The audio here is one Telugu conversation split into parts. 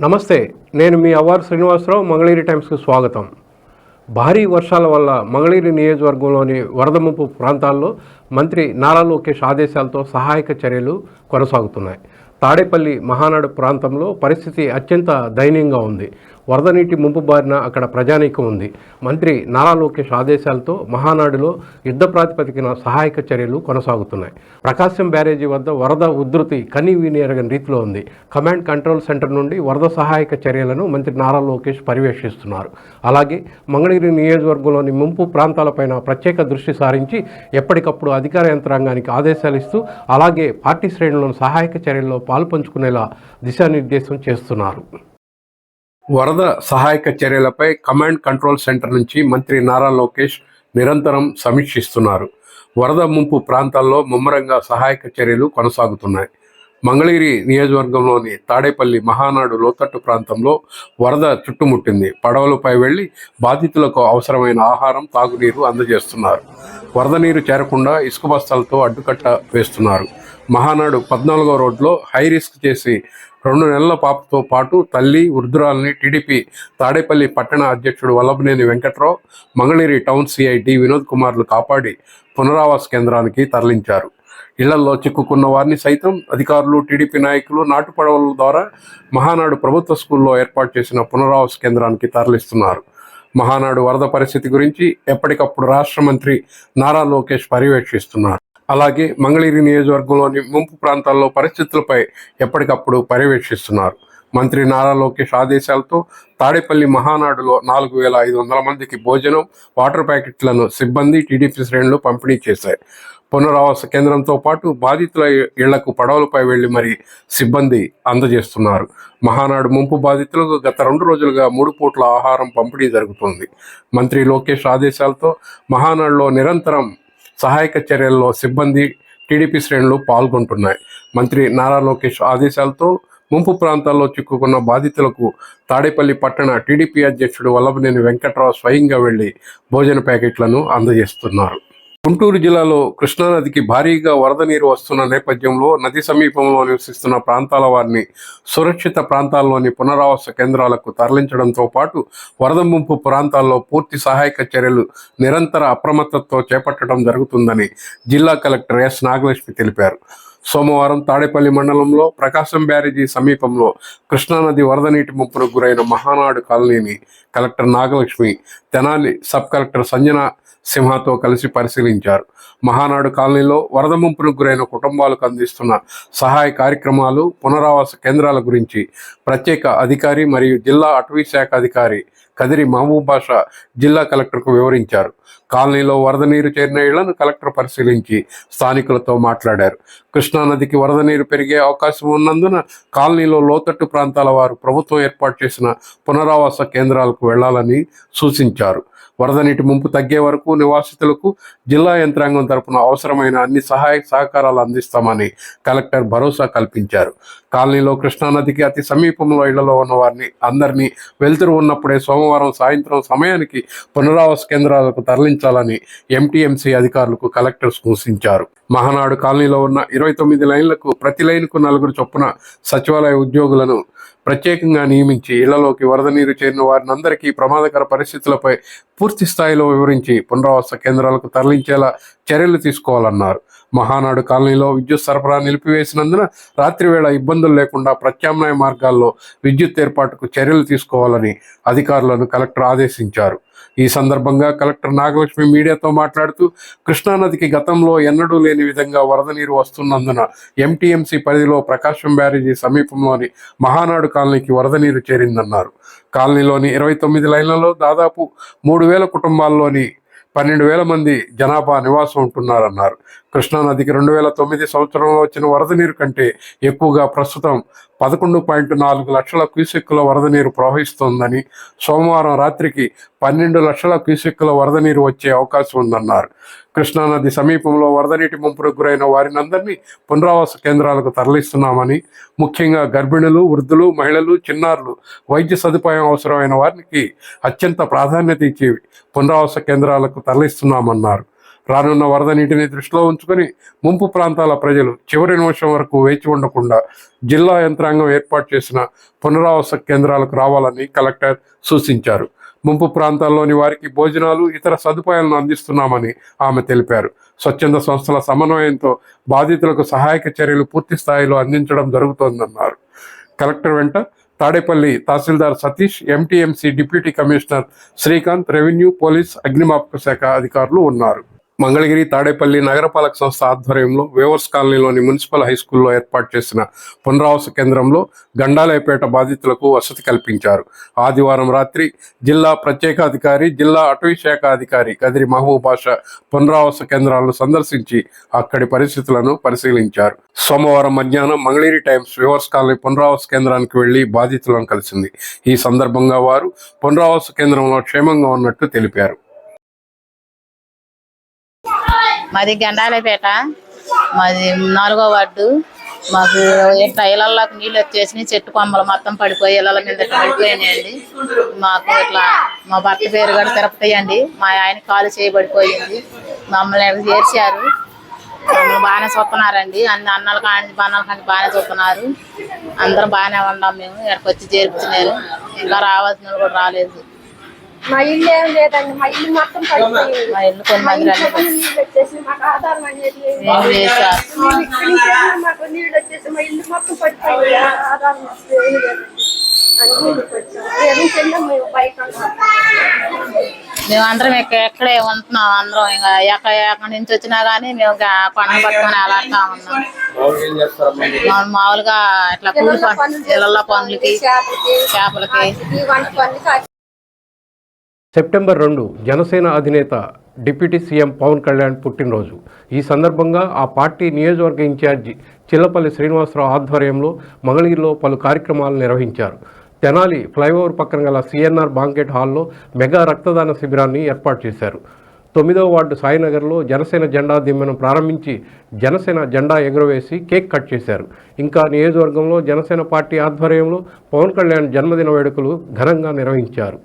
నమస్తే నేను మీ అవ్వారు శ్రీనివాసరావు మంగళగిరి టైమ్స్కి స్వాగతం. భారీ వర్షాల వల్ల మంగళగిరి నియోజకవర్గంలోని వరద ముంపు ప్రాంతాల్లో మంత్రి నారా లోకేష్ ఆదేశాలతో సహాయక చర్యలు కొనసాగుతున్నాయి. తాడేపల్లి మహానాడు ప్రాంతంలో పరిస్థితి అత్యంత దయనీయంగా ఉంది. వరద నీటి ముంపు బారిన అక్కడ ప్రజానీకం ఉంది. మంత్రి నారా లోకేష్ ఆదేశాలతో మహానాడులో యుద్ధ ప్రాతిపదికన సహాయక చర్యలు కొనసాగుతున్నాయి. ప్రకాశం బ్యారేజీ వద్ద వరద ఉధృతి కని వినియరగని రీతిలో ఉంది. కమాండ్ కంట్రోల్ సెంటర్ నుండి వరద సహాయక చర్యలను మంత్రి నారా లోకేష్ పర్యవేక్షిస్తున్నారు. అలాగే మంగళగిరి నియోజకవర్గంలోని ముంపు ప్రాంతాలపైన ప్రత్యేక దృష్టి సారించి ఎప్పటికప్పుడు అధికార యంత్రాంగానికి ఆదేశాలు ఇస్తూ అలాగే పార్టీ శ్రేణులను సహాయక చర్యల్లో పాల్పంచుకునేలా దిశానిర్దేశం చేస్తున్నారు. వరద సహాయక చర్యలపై కమాండ్ కంట్రోల్ సెంటర్ నుంచి మంత్రి నారా లోకేష్ నిరంతరం సమీక్షిస్తున్నారు. వరద ముంపు ప్రాంతాల్లో ముమ్మరంగా సహాయక చర్యలు కొనసాగుతున్నాయి. మంగళగిరి నియోజకవర్గంలోని తాడేపల్లి మహానాడు లోతట్టు ప్రాంతంలో వరద చుట్టుముట్టింది. పడవలపై వెళ్ళి బాధితులకు అవసరమైన ఆహారం తాగునీరు అందజేస్తున్నారు. వరద నీరు చేరకుండా ఇసుక బస్తాలతో అడ్డుకట్ట వేస్తున్నారు. మహానాడు పద్నాలుగో రోడ్లో హై రిస్క్ చేసి రెండు నెలల పాపతో పాటు తల్లి వృద్ధురాలని టీడీపీ తాడేపల్లి పట్టణ అధ్యక్షుడు Vallabhaneni Venkatrao Mangalagiri town CI D Vinod కుమార్లు కాపాడి పునరావాస కేంద్రానికి తరలించారు. ఇళ్ళలో చిక్కుకున్న వారిని సైతం అధికారులు టీడీపీ నాయకులు నాటు పడవల ద్వారా మహానాడు ప్రభుత్వ స్కూల్లో ఏర్పాటు చేసిన పునరావాస కేంద్రానికి తరలిస్తున్నారు. మహానాడు వరద పరిస్థితి గురించి ఎప్పటికప్పుడు రాష్ట్ర మంత్రి నారా లోకేష్ పర్యవేక్షిస్తున్నారు. అలాగే మంగళగిరి నియోజకవర్గంలోని ముంపు ప్రాంతాల్లో పరిస్థితులపై ఎప్పటికప్పుడు పర్యవేక్షిస్తున్నారు. మంత్రి నారా లోకేష్ ఆదేశాలతో తాడేపల్లి మహానాడులో నాలుగు వేల ఐదు వందల మందికి భోజనం వాటర్ ప్యాకెట్లను సిబ్బంది టీడీపీ శ్రేణులు పంపిణీ చేశాయి. పునరావాస కేంద్రంతో పాటు బాధితుల ఇళ్ళకు పడవలపై వెళ్ళి మరి సిబ్బంది అందజేస్తున్నారు. మహానాడు ముంపు బాధితులకు గత రెండు రోజులుగా మూడు పూట్ల ఆహారం పంపిణీ జరుగుతుంది. మంత్రి లోకేష్ ఆదేశాలతో మహానాడులో నిరంతరం సహాయక చర్యల్లో సిబ్బంది టీడీపీ శ్రేణులు పాల్గొంటున్నాయి. మంత్రి నారా లోకేష్ ఆదేశాలతో ముంపు ప్రాంతాల్లో చిక్కుకున్న బాధితులకు తాడేపల్లి పట్టణ టీడీపీ అధ్యక్షుడు వల్లభనేని వెంకట్రావు స్వయంగా వెళ్ళి భోజన ప్యాకెట్లను అందజేస్తున్నారు. గుంటూరు జిల్లాలో కృష్ణానదికి భారీగా వరద నీరు వస్తున్న నేపథ్యంలో నది సమీపంలో నివసిస్తున్న ప్రాంతాల వారిని సురక్షిత ప్రాంతాల్లోని పునరావాస కేంద్రాలకు తరలించడంతో పాటు వరద ముంపు ప్రాంతాల్లో పూర్తి సహాయక చర్యలు నిరంతర అప్రమత్తతో చేపట్టడం జరుగుతుందని జిల్లా కలెక్టర్ ఎస్ నాగలక్ష్మి తెలిపారు. సోమవారం తాడేపల్లి మండలంలో ప్రకాశం బ్యారేజీ సమీపంలో కృష్ణానది వరద నీటి ముంపునకు గురైన Mahanadu కాలనీని collector Nagalakshmi Tenali sub collector Sanjana సింహతో కలిసి పరిశీలించారు. మహానాడు కాలనీలో వరద ముంపునకు గురైన కుటుంబాలకు అందిస్తున్న సహాయ కార్యక్రమాలు పునరావాస కేంద్రాల గురించి ప్రత్యేక అధికారి మరియు జిల్లా అటవీ శాఖ అధికారి కదిరి మహబూబ్ బాషా జిల్లా కలెక్టర్కు వివరించారు. కాలనీలో వరద నీరు చేరిన ఇళ్ళను కలెక్టర్ పరిశీలించి స్థానికులతో మాట్లాడారు. కృష్ణానదికి వరద నీరు పెరిగే అవకాశం ఉన్నందున కాలనీలో లోతట్టు ప్రాంతాల వారు ప్రభుత్వం ఏర్పాటు చేసిన పునరావాస కేంద్రాలకు వెళ్ళాలని సూచించారు. వరద నీటి ముంపు తగ్గే వరకు నివాసితులకు జిల్లా యంత్రాంగం తరపున అవసరమైన అన్ని సహాయ సహకారాలు అందిస్తామని కలెక్టర్ భరోసా కల్పించారు. కాలనీలో కృష్ణానదికి అతి సమీపంలో ఇళ్ళలో ఉన్న వారిని అందరినీ వెలుతురు ఉన్నప్పుడే సోమవారం సాయంత్రం సమయానికి పునరావాస కేంద్రాలకు తరలించాలని ఎంటీఎంసీ అధికారులకు కలెక్టర్ సూచించారు. మహానాడు కాలనీలో ఉన్న ఇరవై తొమ్మిది లైన్లకు ప్రతి లైన్కు నలుగురు చొప్పున సచివాలయ ఉద్యోగులను ప్రత్యేకంగా నియమించి ఇళ్ళలోకి వరద నీరు చేరిన వారిని అందరికీ ప్రమాదకర పరిస్థితులపై పూర్తి స్థాయిలో వివరించి పునరావాస కేంద్రాలకు తరలించేలా చర్యలు తీసుకోవాలన్నారు. మహానాడు కాలనీలో విద్యుత్ సరఫరా నిలిపివేసినందున రాత్రివేళ ఇబ్బందులు లేకుండా ప్రత్యామ్నాయ మార్గాల్లో విద్యుత్ ఏర్పాటుకు చర్యలు తీసుకోవాలని అధికారులను కలెక్టర్ ఆదేశించారు. ఈ సందర్భంగా కలెక్టర్ నాగలక్ష్మి మీడియాతో మాట్లాడుతూ కృష్ణానదికి గతంలో ఎన్నడూ లేని విధంగా వరద నీరు వస్తున్నందున ఎంటీఎంసీ పరిధిలో ప్రకాశం బ్యారేజీ సమీపంలోని మహానాడు కాలనీకి వరద నీరు చేరిందన్నారు. కాలనీలోని ఇరవై తొమ్మిది లైన్లలో దాదాపు మూడు వేల కుటుంబాల్లోని పన్నెండు వేల మంది జనాభా నివాసం ఉంటున్నారన్నారు. కృష్ణానదికి రెండు వేల తొమ్మిది సంవత్సరంలో వచ్చిన వరద నీరు కంటే ఎక్కువగా ప్రస్తుతం పదకొండు పాయింట్ నాలుగు లక్షల క్యూసెక్కుల వరద నీరు ప్రవహిస్తోందని సోమవారం రాత్రికి పన్నెండు లక్షల క్యూసెక్కుల వరద నీరు వచ్చే అవకాశం ఉందన్నారు. కృష్ణానది సమీపంలో వరద నీటి ముంపుకు గురైన వారినందరినీ పునరావాస కేంద్రాలకు తరలిస్తున్నామని ముఖ్యంగా గర్భిణులు వృద్ధులు మహిళలు చిన్నారులు వైద్య సదుపాయం అవసరమైన వారికి అత్యంత ప్రాధాన్యత ఇచ్చి పునరావాస కేంద్రాలకు తరలిస్తున్నామన్నారు. రానున్న వరద నీటిని దృష్టిలో ఉంచుకొని ముంపు ప్రాంతాల ప్రజలు చివరి నిమిషం వరకు వేచి ఉండకుండా జిల్లా యంత్రాంగం ఏర్పాటు చేసిన పునరావాస కేంద్రాలకు రావాలని కలెక్టర్ సూచించారు. ముంపు ప్రాంతాల్లోని వారికి భోజనాలు ఇతర సదుపాయాలను అందిస్తున్నామని ఆమె తెలిపారు. స్వచ్ఛంద సంస్థల సమన్వయంతో బాధితులకు సహాయక చర్యలు పూర్తి స్థాయిలో అందించడం జరుగుతోందన్నారు. కలెక్టర్ వెంట తాడేపల్లి తహసీల్దార్ Satish MTMC deputy commissioner Srikanth revenue police అగ్నిమాపక శాఖ అధికారులు ఉన్నారు. మంగళగిరి తాడేపల్లి నగరపాలక సంస్థ ఆధ్వర్యంలో వేవర్స్ కాలనీలోని మున్సిపల్ హై స్కూల్లో ఏర్పాటు చేసిన పునరావాస కేంద్రంలో గండాలయపేట బాధితులకు వసతి కల్పించారు. ఆదివారం రాత్రి జిల్లా ప్రత్యేక అధికారి జిల్లా అటవీ శాఖ అధికారి కదిరి మహబూబ్ పునరావాస కేంద్రాలను సందర్శించి అక్కడి పరిస్థితులను పరిశీలించారు. సోమవారం మధ్యాహ్నం మంగళగిరి టైమ్స్ వేవర్స్ కాలనీ పునరావాస కేంద్రానికి వెళ్ళి బాధితులను కలిసింది. ఈ సందర్భంగా వారు పునరావాస కేంద్రంలో క్షేమంగా ఉన్నట్టు తెలిపారు. మాది గండాలపేట. మాది నాలుగో వార్డు. మాకు ఇట్లా ఇళ్ళల్లోకి నీళ్ళు వచ్చేసి చెట్టు కొమ్మలు మొత్తం పడిపోయి ఇళ్ళ మీద పడిపోయినాయండి. మాకు ఇట్లా మా భర్త పేరు కూడా తిరుపతి అండి మా ఆయన కాలు చేయబడిపోయింది మమ్మల్ని ఇక్కడ చేర్చారు. మమ్మల్ని బాగానే చూస్తున్నారండి. అన్ని అన్నలు కానీ బాణాలు కానీ బాగానే చూస్తున్నారు. అందరం బాగానే ఉన్నాం మేము. ఇక్కడికి వచ్చి చేర్పించినారు. ఇంకా రావాల్సిన కూడా రాలేదు. మా ఇల్లు ఏం లేదండి. మా ఇల్లు మొత్తం పడిపోయింది. మా ఇల్లు కొన్ని మంది రండి నీళ్ళు వచ్చేసి మాకు ఆధారం అనేది లేదు. మేము ఇక్కడి నుంచి వెళ్ళి మాకు నీళ్ళు వచ్చేసి మా ఇల్లు మొత్తం పడిపోయింది. ఆధారం లేదండి. ఏమి మేము బయట ఉన్నాం. మేము అందరం ఇక్కడ ఎక్కడే ఉంటున్నాం అందరం. ఇంకా ఎక్కడ ఎక్కడి నుంచి వచ్చినా గానీ మేము ఇంకా పట్టుకొని అలాడుతా ఉన్నాం. మా- మామూలుగా ఇట్లా కూలి పని ఇళ్ళ పనులకి చేపలకి. వంట సెప్టెంబర్ రెండు జనసేన అధినేత డిప్యూటీ సీఎం పవన్ కళ్యాణ్ పుట్టినరోజు. ఈ సందర్భంగా ఆ పార్టీ నియోజకవర్గ ఇన్ఛార్జి చిల్లపల్లి శ్రీనివాసరావు ఆధ్వర్యంలో మంగళగిరిలో పలు కార్యక్రమాలు నిర్వహించారు. తెనాలి ఫ్లైఓవర్ పక్కన గల సిఎన్ఆర్ బాంకెట్ హాల్లో మెగా రక్తదాన శిబిరాన్ని ఏర్పాటు చేశారు. తొమ్మిదవ వార్డు సాయినగర్లో జనసేన జెండా దిమ్మెను ప్రారంభించి జనసేన జెండా ఎగురవేసి కేక్ కట్ చేశారు. ఇంకా నియోజకవర్గంలో జనసేన పార్టీ ఆధ్వర్యంలో పవన్ కళ్యాణ్ జన్మదిన వేడుకలు ఘనంగా నిర్వహించారు.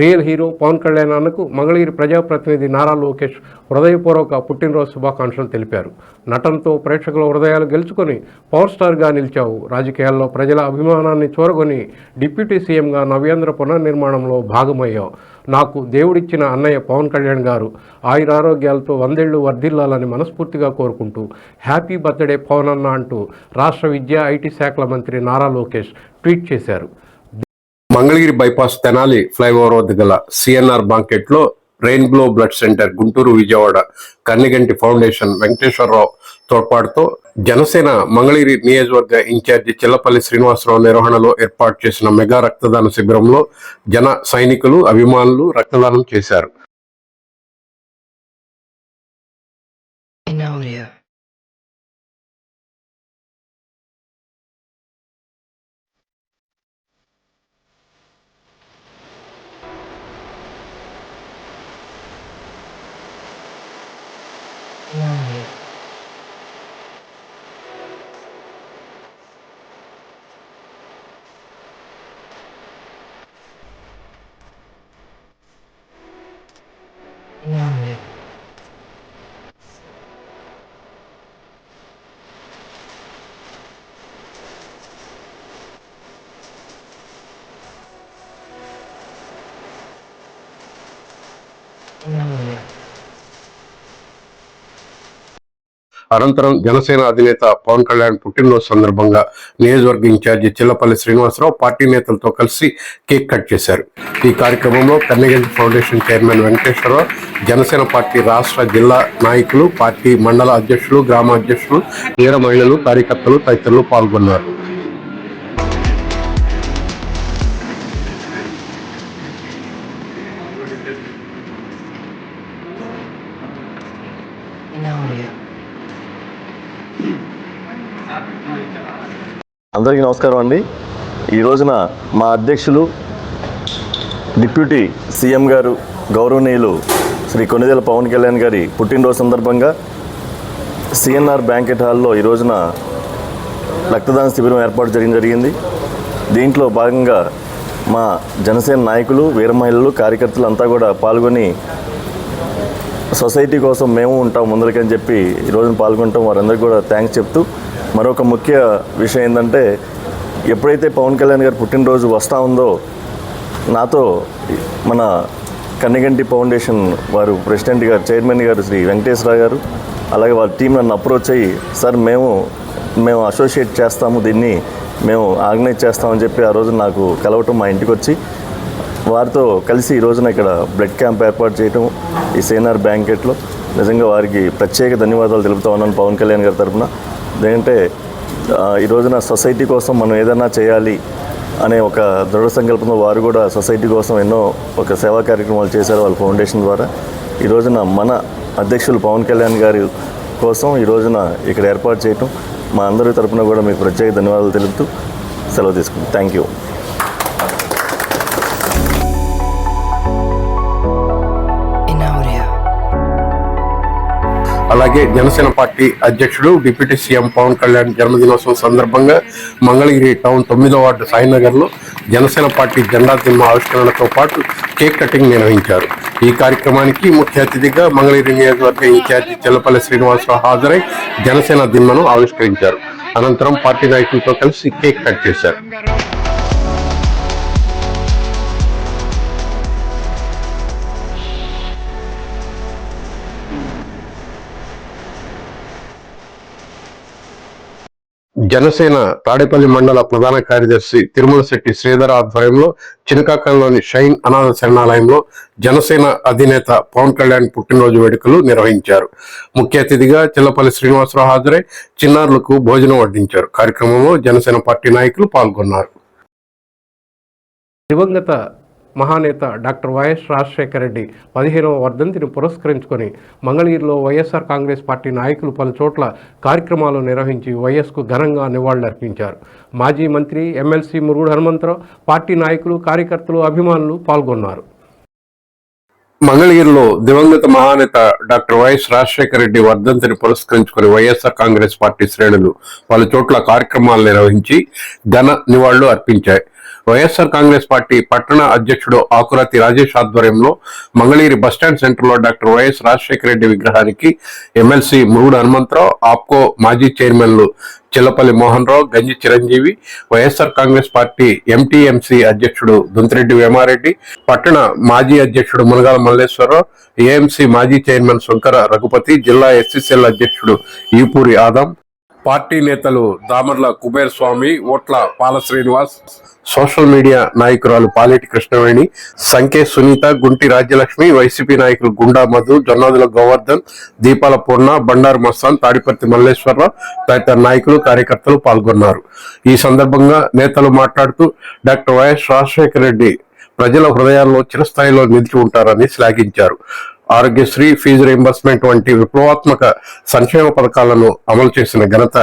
రియల్ హీరో పవన్ కళ్యాణ్ అన్నకు మంగళగిరి ప్రజాప్రతినిధి నారా లోకేష్ హృదయపూర్వక పుట్టినరోజు శుభాకాంక్షలు తెలిపారు. నటనతో ప్రేక్షకుల హృదయాలు గెలుచుకొని పవర్ స్టార్గా నిలిచావు. రాజకీయాల్లో ప్రజల అభిమానాన్ని చూరగొని డిప్యూటీ సీఎంగా నవ్యాంధ్ర పునర్నిర్మాణంలో భాగమయ్యావు. నాకు దేవుడిచ్చిన అన్నయ్య పవన్ కళ్యాణ్ గారు ఆయురారోగ్యాలతో వందేళ్ళు వర్ధిల్లాలని మనస్ఫూర్తిగా కోరుకుంటూ హ్యాపీ బర్త్డే పవన్ అన్న అంటూ రాష్ట్ర విద్యా ఐటీ శాఖల మంత్రి నారా లోకేష్ ట్వీట్ చేశారు. మంగళగిరి బైపాస్ తెనాలి ఫ్లైఓవర్ వద్ద గల CNR బాంకెట్లో rainbow blood centre Guntur Vijayawada Kanniganti foundation Venkateswara Rao తోడ్పాటుతో Janasena Mangalagiri నియోజకవర్గ ఇన్ఛార్జి చిల్లపల్లి శ్రీనివాసరావు నిర్వహణలో ఏర్పాటు చేసిన మెగా రక్తదాన శిబిరంలో జన సైనికులు అభిమానులు రక్తదానం చేశారు. అనంతరం జనసేన అధినేత పవన్ కళ్యాణ్ పుట్టినరోజు సందర్భంగా నియోజకవర్గ ఇన్ఛార్జి చిల్లపల్లి శ్రీనివాసరావు పార్టీ నేతలతో కలిసి కేక్ కట్ చేశారు. ఈ కార్యక్రమంలో Kannaganti foundation chairman Venkateswararao Janasena party రాష్ట్ర జిల్లా నాయకులు పార్టీ మండల అధ్యక్షులు గ్రామ అధ్యక్షులు వీర మహిళలు కార్యకర్తలు తదితరులు పాల్గొన్నారు. అందరికీ నమస్కారం అండి. ఈ రోజున మా అధ్యక్షులు డిప్యూటీ సీఎం గారు గౌరవనీయులు శ్రీ కొన్నిదేల పవన్ కళ్యాణ్ గారి పుట్టినరోజు సందర్భంగా సిఎన్ఆర్ బ్యాంకెట్ హాల్లో ఈ రోజున రక్తదాన శిబిరం ఏర్పాటు చేయడం జరిగింది. దీంట్లో భాగంగా మా జనసేన నాయకులు వీర మహిళలు కార్యకర్తలు అంతా కూడా పాల్గొని సొసైటీ కోసం మేము ఉంటాం ముందరికని చెప్పి ఈ రోజున పాల్గొంటాం వారందరికీ కూడా థ్యాంక్స్ చెప్తూ మరొక ముఖ్య విషయం ఏంటంటే ఎప్పుడైతే పవన్ కళ్యాణ్ గారు పుట్టినరోజు వస్తూ ఉందో నాతో మన కన్నిగంటి ఫౌండేషన్ వారు ప్రెసిడెంట్ గారు చైర్మన్ గారు శ్రీ వెంకటేశ్వర గారు అలాగే వాళ్ళ టీం నన్ను అప్రోచ్ అయ్యి సార్ మేము మేము అసోసియేట్ చేస్తాము దీన్ని మేము ఆర్గనైజ్ చేస్తామని చెప్పి ఆ రోజు నాకు కలవటం మా ఇంటికి వచ్చి వారితో కలిసి ఈ రోజున ఇక్కడ బ్లడ్ క్యాంప్ ఏర్పాటు చేయటం ఈ సేనార్ బ్యాంకెట్లో. నిజంగా వారికి ప్రత్యేక ధన్యవాదాలు తెలుపుతా ఉన్నాను పవన్ కళ్యాణ్ గారి తరఫున ఏంటంటే ఈ రోజున సొసైటీ కోసం మనం ఏదైనా చేయాలి అనే ఒక దృఢ సంకల్పంతో వారు కూడా సొసైటీ కోసం ఎన్నో ఒక సేవా కార్యక్రమాలు చేశారు వాళ్ళ ఫౌండేషన్ ద్వారా. ఈ రోజున మన అధ్యక్షులు పవన్ కళ్యాణ్ గారి కోసం ఈ రోజున ఇక్కడ ఏర్పాటు చేయటం మా అందరి తరపున కూడా మీకు ప్రత్యేక ధన్యవాదాలు తెలుపుతూ సెలవు తీసుకుంటాం థ్యాంక్ యూ. అలాగే జనసేన పార్టీ అధ్యక్షుడు డిప్యూటీ సీఎం పవన్ కళ్యాణ్ జన్మదినోత్సవం సందర్భంగా మంగళగిరి టౌన్ తొమ్మిదో వార్డు సాయినగర్లో జనసేన పార్టీ జెండా దిమ్మ ఆవిష్కరణతో పాటు కేక్ కటింగ్ నిర్వహించారు. ఈ కార్యక్రమానికి ముఖ్య అతిథిగా మంగళగిరి నియోజకవర్గ ఇన్ఛార్జి చెల్లపల్లి శ్రీనివాసరావు హాజరై జనసేన దిమ్మను ఆవిష్కరించారు. అనంతరం పార్టీ నాయకులతో కలిసి కేక్ కట్ చేశారు. జనసేన తాడేపల్లి మండల ప్రధాన కార్యదర్శి తిరుమల శెట్టి శ్రీధర్ ఆధ్వర్యంలో చినకాకంలోని షైన్ అనాథ శరణాలయంలో జనసేన అధినేత పవన్ కళ్యాణ్ పుట్టినరోజు వేడుకలు నిర్వహించారు. ముఖ్య అతిథిగా చిల్లపల్లి శ్రీనివాసరావు హాజరై చిన్నారులకు భోజనం వడ్డించారు. కార్యక్రమంలో జనసేన పార్టీ నాయకులు పాల్గొన్నారు. దివంగత మహానేత డాక్టర్ వైఎస్ రాజశేఖర రెడ్డి పదిహేనవ వర్ధంతిని పురస్కరించుకొని మంగళగిరిలో వైఎస్ఆర్ కాంగ్రెస్ పార్టీ నాయకులు పలు చోట్ల కార్యక్రమాలు నిర్వహించి వైఎస్కు ఘనంగా నివాళులర్పించారు. మాజీ మంత్రి ఎమ్మెల్సీ మురుగుడు హనుమంతరావు పార్టీ నాయకులు కార్యకర్తలు అభిమానులు పాల్గొన్నారు. మంగళగిరిలో దివంగత మహానేత డాక్టర్ వైఎస్ రాజశేఖర రెడ్డి వర్ధంతిని పురస్కరించుకుని వైఎస్ఆర్ కాంగ్రెస్ పార్టీ శ్రేణులు పలు చోట్ల కార్యక్రమాలు నిర్వహించి ఘన నివాళులు అర్పించాయి. వైఎస్ఆర్ కాంగ్రెస్ పార్టీ పట్టణ అధ్యక్షుడు ఆకురాతి రాజేష్ ఆధ్వర్యంలో మంగళగిరి బస్టాండ్ సెంటర్లో డాక్టర్ వైఎస్ రాజశేఖర రెడ్డి విగ్రహానికి ఎమ్మెల్సీ మురుగుడు హనుమంతరావు ఆప్కో మాజీ చైర్మన్లు Chillapalli Mohan Rao Ganji Chiranjeevi YSR Congress party MTMC అధ్యక్షుడు దుంతిరెడ్డి వేమారెడ్డి పట్టణ మాజీ అధ్యక్షుడు మునగాల మల్లేశ్వరరావు ఏఎంసీ మాజీ చైర్మన్ శంకర రఘుపతి జిల్లా ఎస్సీసీఎల్ అధ్యక్షుడు ఈపూరి ఆదం పార్టీ నేతలు దామర్ల కుబేర్ స్వామి ఓట్ల పాల శ్రీనివాస్ సోషల్ మీడియా నాయకురాలు పాలేటి కృష్ణవేణి సంకే సునీత గుంటి రాజ్యలక్ష్మి వైసీపీ నాయకులు గుండా మధు జొన్నదుల గోవర్ధన్ దీపాల పూర్ణ బండారు మస్తాన్ తాడిపర్తి మల్లేశ్వరరావు తదితర నాయకులు కార్యకర్తలు పాల్గొన్నారు. ఈ సందర్భంగా నేతలు మాట్లాడుతూ డాక్టర్ వైఎస్ రాజశేఖర రెడ్డి ప్రజల హృదయాల్లో చిరస్థాయిలో నిలిచి ఉంటారని శ్లాఘించారు. ఆరోగ్యశ్రీ ఫీజు రీంబర్స్మెంట్ వంటి విప్లవాత్మక సంక్షేమ పథకాలను అమలు చేసిన ఘనత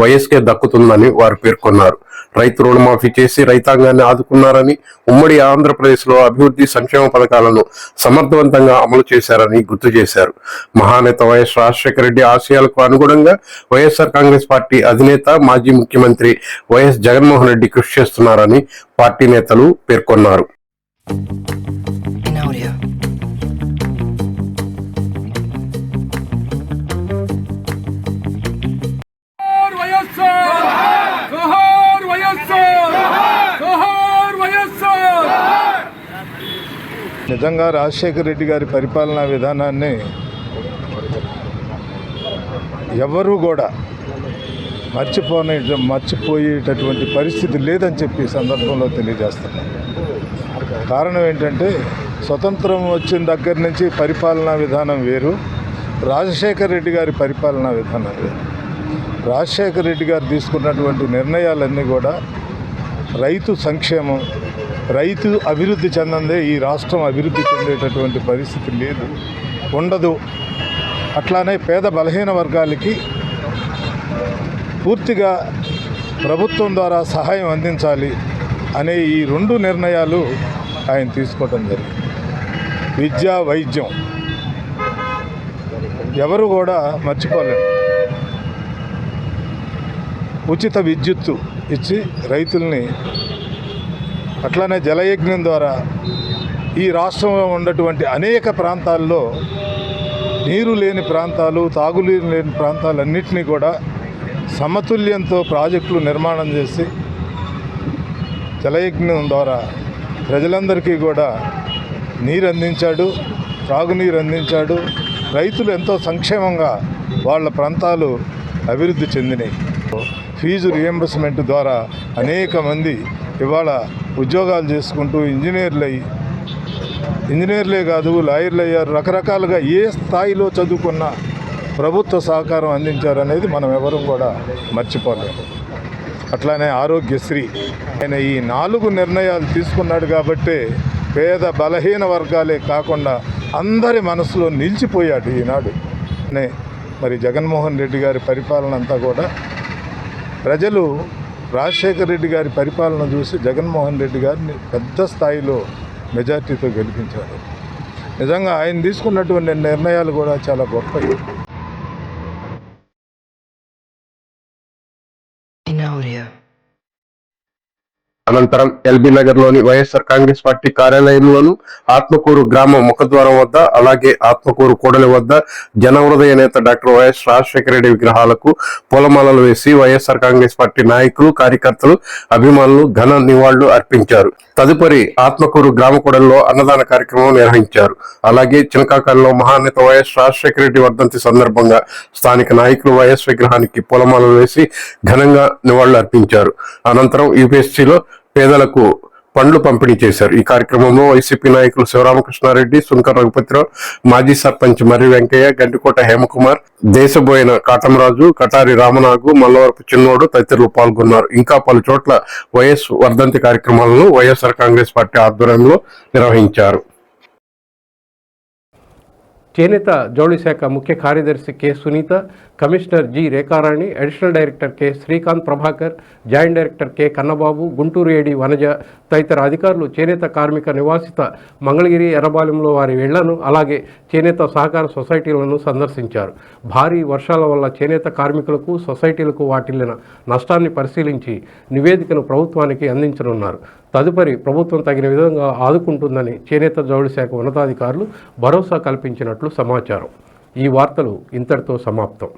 వైఎస్కే దక్కుతుందని వారు పేర్కొన్నారు. రైతు రుణమాఫీ చేసి రైతాంగాన్ని ఆదుకున్నారని ఉమ్మడి ఆంధ్రప్రదేశ్లో అభివృద్ధి సంక్షేమ పథకాలను సమర్థవంతంగా అమలు చేశారని గుర్తు చేశారు. మహానేత వైఎస్ రాజశేఖర రెడ్డి ఆశయాలకు అనుగుణంగా వైఎస్ఆర్ కాంగ్రెస్ పార్టీ అధినేత మాజీ ముఖ్యమంత్రి వైఎస్ జగన్మోహన్ రెడ్డి కృషి చేస్తున్నారని పార్టీ నేతలు పేర్కొన్నారు. నిజంగా రాజశేఖర రెడ్డి గారి పరిపాలనా విధానాన్ని ఎవరూ కూడా మర్చిపోనే మర్చిపోయేటటువంటి పరిస్థితి లేదని చెప్పి సందర్భంలో తెలియజేస్తున్నాను కారణం ఏంటంటే స్వతంత్రం వచ్చిన దగ్గర నుంచి పరిపాలనా విధానం వేరు రాజశేఖర రెడ్డి గారి పరిపాలనా విధానం వేరు. రాజశేఖర రెడ్డి గారు తీసుకున్నటువంటి నిర్ణయాలన్నీ కూడా రైతు సంక్షేమం రైతు అభివృద్ధి చెందందే ఈ రాష్ట్రం అభివృద్ధి చెందేటటువంటి పరిస్థితి లేదు. ఉండదు. అట్లానే పేద బలహీన వర్గాలకి పూర్తిగా ప్రభుత్వం ద్వారా సహాయం అందించాలి అనే ఈ రెండు నిర్ణయాలు ఆయన తీసుకోవటం జరిగింది. విద్య వైద్యం. ఎవరు కూడా మర్చిపోలేరు. ఉచిత విద్యుత్తు ఇచ్చి రైతుల్ని అట్లానే జలయజ్ఞం ద్వారా ఈ రాష్ట్రంలో ఉన్నటువంటి అనేక ప్రాంతాల్లో నీరు లేని ప్రాంతాలు తాగునీరు లేని ప్రాంతాలన్నింటినీ కూడా సమతుల్యంతో ప్రాజెక్టులు నిర్మాణం చేసి జలయజ్ఞం ద్వారా ప్రజలందరికీ కూడా నీరు అందించాడు త్రాగునీరు అందించాడు. రైతులు ఎంతో సంక్షేమంగా వాళ్ళ ప్రాంతాలు అభివృద్ధి చెందినాయి. ఫీజు రియంబర్స్మెంట్ ద్వారా అనేక మంది ఇవాళ ఉద్యోగాలు చేసుకుంటూ ఇంజనీర్లు అయ్యి ఇంజనీర్లే కాదు లాయర్లు అయ్యారు రకరకాలుగా ఏ స్థాయిలో చదువుకున్న ప్రభుత్వ సహకారం అందించారనేది మనం ఎవరూ కూడా మర్చిపోలేము అట్లానే ఆరోగ్యశ్రీ. ఆయన ఈ నాలుగు నిర్ణయాలు తీసుకున్నాడు కాబట్టే పేద బలహీన వర్గాలే కాకుండా అందరి మనసులో నిలిచిపోయాడు ఈనాడు. మరి జగన్మోహన్ రెడ్డి గారి పరిపాలన అంతా కూడా ప్రజలు రాజశేఖర్ రెడ్డి గారి పరిపాలన చూసి జగన్మోహన్ రెడ్డి గారిని పెద్ద స్థాయిలో మెజార్టీతో గెలిపించారు. నిజంగా ఆయన తీసుకున్నటువంటి నిర్ణయాలు కూడా చాలా గొప్పవి. అనంతరం ఎల్బీ నగర్లోని వైఎస్ఆర్ కాంగ్రెస్ పార్టీ కార్యాలయంలోను ఆత్మకూరు గ్రామ ముఖద్వారం వద్ద అలాగే ఆత్మకూరు కూడలి వద్ద జనహృదయ నేత డాక్టర్ వైఎస్ రాజశేఖర రెడ్డి విగ్రహాలకు పూలమాలలు వేసి వైఎస్ఆర్ కాంగ్రెస్ పార్టీ నాయకులు కార్యకర్తలు అభిమానులు ఘన నివాళులు అర్పించారు. తదుపరి ఆత్మకూరు గ్రామ కూడలిలో అన్నదాన కార్యక్రమం నిర్వహించారు. అలాగే చినకాకాలలో మహానేత వైఎస్ రాజశేఖర రెడ్డి వర్ధంతి సందర్భంగా స్థానిక నాయకులు వైఎస్ విగ్రహానికి పూలమాలలు వేసి ఘనంగా నివాళులు అర్పించారు. అనంతరం యూపీఎస్సీలో పేదలకు పండ్లు పంపిణీ చేశారు. ఈ కార్యక్రమంలో వైసీపీ నాయకులు శివరామకృష్ణారెడ్డి సుంకర్ రఘుపతిరావు మాజీ సర్పంచ్ మర్రి వెంకయ్య గంటికోట హేమకుమార్ దేశబోయిన కాటమరాజు కటారి రామనాగు మల్లవరపు చిన్నోడు తదితరులు పాల్గొన్నారు. ఇంకా పలు చోట్ల వైఎస్ వర్ధంతి కార్యక్రమాలను వైఎస్ఆర్ కాంగ్రెస్ పార్టీ ఆధ్వర్యంలో నిర్వహించారు. చేనేత జౌళి శాఖ ముఖ్య కార్యదర్శి K. Sunitha commissioner G. Rekharani additional director K. Srikanth Prabhakar joint director K. Kannababu Guntur AD Vanaja తదితర అధికారులు చేనేత కార్మిక నివాసిత మంగళగిరి ఎర్రబాలెంలో వారి ఇళ్ళను అలాగే చేనేత సహకార సొసైటీలను సందర్శించారు. భారీ వర్షాల వల్ల చేనేత కార్మికులకు సొసైటీలకు వాటిల్లిన నష్టాన్ని పరిశీలించి నివేదికను ప్రభుత్వానికి అందించనున్నారు. తదుపరి ప్రభుత్వం తగిన విధంగా ఆదుకుంటుందని చేనేత జౌళి శాఖ ఉన్నతాధికారులు భరోసా కల్పించినట్లు సమాచారం. ఈ వార్తలు ఇంతటితో సమాప్తం.